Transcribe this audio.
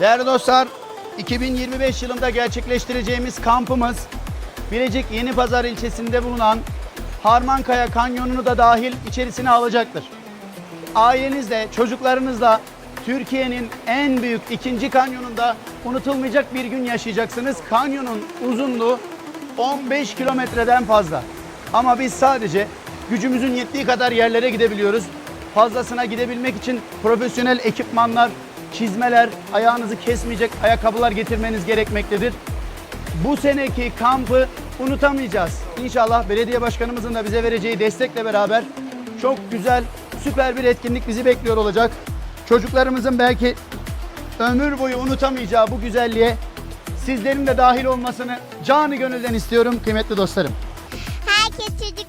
Değerli dostlar, 2025 yılında gerçekleştireceğimiz kampımız Bilecik Yeni Pazar ilçesinde bulunan Harmankaya Kanyonu'nu da dahil içerisine alacaktır. Ailenizle, çocuklarınızla Türkiye'nin en büyük ikinci kanyonunda unutulmayacak bir gün yaşayacaksınız. Kanyonun uzunluğu 15 kilometreden fazla. Ama biz sadece gücümüzün yettiği kadar yerlere gidebiliyoruz. Fazlasına gidebilmek için profesyonel ekipmanlar, çizmeler, ayağınızı kesmeyecek ayakkabılar getirmeniz gerekmektedir. Bu seneki kampı unutamayacağız. İnşallah belediye başkanımızın da bize vereceği destekle beraber çok güzel, süper bir etkinlik bizi bekliyor olacak. Çocuklarımızın belki ömür boyu unutamayacağı bu güzelliğe sizlerin de dahil olmasını canı gönülden istiyorum kıymetli dostlarım. Herkes oynayalım.